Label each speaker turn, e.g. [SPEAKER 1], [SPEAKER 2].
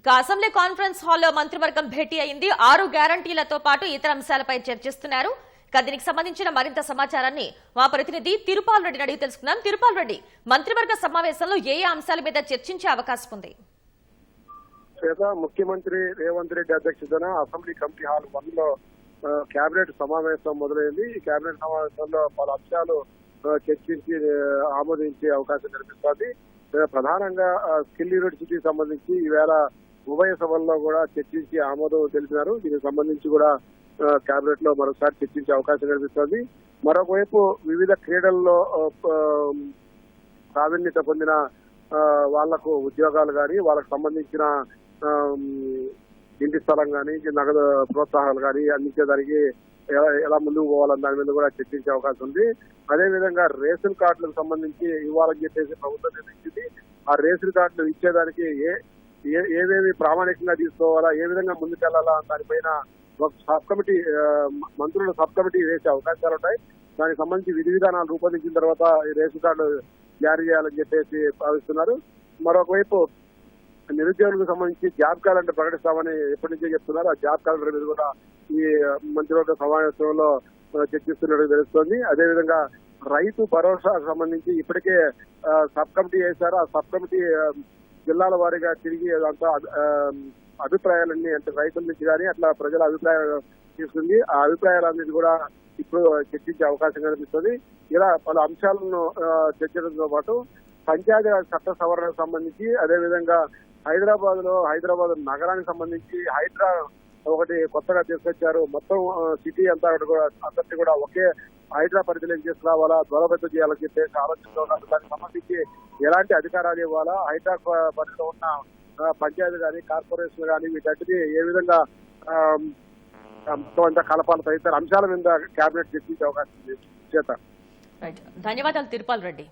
[SPEAKER 1] ఇక assembly conference హాల్లో మంత్రివర్గం భేటీ అయింది. ఆరు గ్యారంటీలతో పాటు ఇతర అంశాలపై చర్చిస్తున్నారు. ఇక దీనికి సంబంధించిన మరింత సమాచారాన్ని మా ప్రతినిధి తిరుపాల్ రెడ్డిని అడిగి తెలుసుకున్నాం తిరుపాల్ రెడ్డి మంత్రివర్గ సమావేశంలో ఏ ఏ అంశాల మీద చర్చించే అవకాశం ఉంది?
[SPEAKER 2] ముఖ్యమంత్రి రేవంత్ రెడ్డి అధ్యక్షతన అసెంబ్లీ కమిటీ హాల్ వన్లో కేబినెట్ సమావేశం మొదలైంది. ఈ కేబినెట్ సమావేశంలో పలు అంశాలు చర్చించి ఆమోదించే అవకాశం కనిపిస్తోంది ప్రధానంగా స్కిల్ యూనివర్సిటీ సంబంధించి ఈవేళ ఉభయ సభల్లో కూడా చర్చించి ఆమోదం తెలిపినారు. దీనికి సంబంధించి కూడా కేబినెట్లో మరోసారి చర్చించే అవకాశం కనిపిస్తోంది మరొకవైపు వివిధ క్రీడల్లో ప్రావీణ్యత పొందిన వాళ్ళకు ఉద్యోగాలు కానీ వాళ్ళకు సంబంధించిన ఇంటి స్థలం కానీ నగదు ప్రోత్సాహాలు కానీ అందించేదానికి ఎలా ఎలా ముందుకు పోవాలని దాని మీద కూడా చర్చించే అవకాశం ఉంది. అదేవిధంగా రేషన్ కార్డులకు సంబంధించి ఇవ్వాలని చెప్పేసి ప్రభుత్వం నిర్ణయించింది ఆ రేషన్ కార్డులు ఇచ్చేదానికి ఏ- ఏవేవి ప్రామాణికంగా తీసుకోవాలా ఏ విధంగా ముందుకెళ్ళాలా దానిపైన ఒక సబ్ కమిటీ మంత్రులు సబ్ కమిటీ వేసే అవకాశాలు ఉంటాయి. దానికి సంబంధించి విధి విధానాలు రూపొందించిన తర్వాత రేషన్ కార్డు జారీ చేయాలని చెప్పేసి భావిస్తున్నారు. మరొకవైపు నిరుద్యోగులకు సంబంధించి జాబ్ క్యాలెండర్ ప్రకటిస్తామని ఎప్పటి నుంచో చెప్తున్నారు. ఆ జాబ్ క్యాలెండర్ మీద కూడా ఈ మంత్రివర్గ సమావేశంలో చర్చిస్తున్నట్టు తెలుస్తోంది. అదేవిధంగా రైతు భరోసాకు సంబంధించి ఇప్పటికే సబ్ కమిటీ వేశారు. ఆ సబ్ కమిటీ జిల్లాల వారీగా తిరిగి అదంతా అభిప్రాయాలన్నీ అంటే రైతుల నుంచి కానీ అట్లా ప్రజల అభిప్రాయాలు తీసుకుంది. ఆ అభిప్రాయాలన్నిటి కూడా ఇప్పుడు చర్చించే అవకాశం కనిపిస్తుంది ఇలా పలు అంశాలను చర్చించడంతో పాటు పంచాయతీ చట్ట సవరణకు సంబంధించి అదేవిధంగా హైదరాబాద్లో హైదరాబాద్ నగరానికి సంబంధించి హైదరా ఒకటి కొత్తగా తీసుకొచ్చారు. మొత్తం సిటీ అంతా కూడా అందరినీ కూడా ఒకే హైడ్రా చేసి తీసుకురావాలా బలోపేతం చేయాలని చెప్పేసి ఆలోచనలో ఉన్నారు. దానికి సంబంధించి ఎలాంటి అధికారాలు ఇవ్వాలా? హైడ్రా ప- పరిధిలో ఉన్న పంచాయతీ కానీ కార్పొరేషన్ కానీ వీటన్నిటి ఏ విధంగా మొత్తం అంతా కలపాలి తదితర అంశాల మీద కేబినెట్ చర్చించే అవకాశం చేత.
[SPEAKER 1] ధన్యవాదాలు తిరుపాల్ రెడ్డి.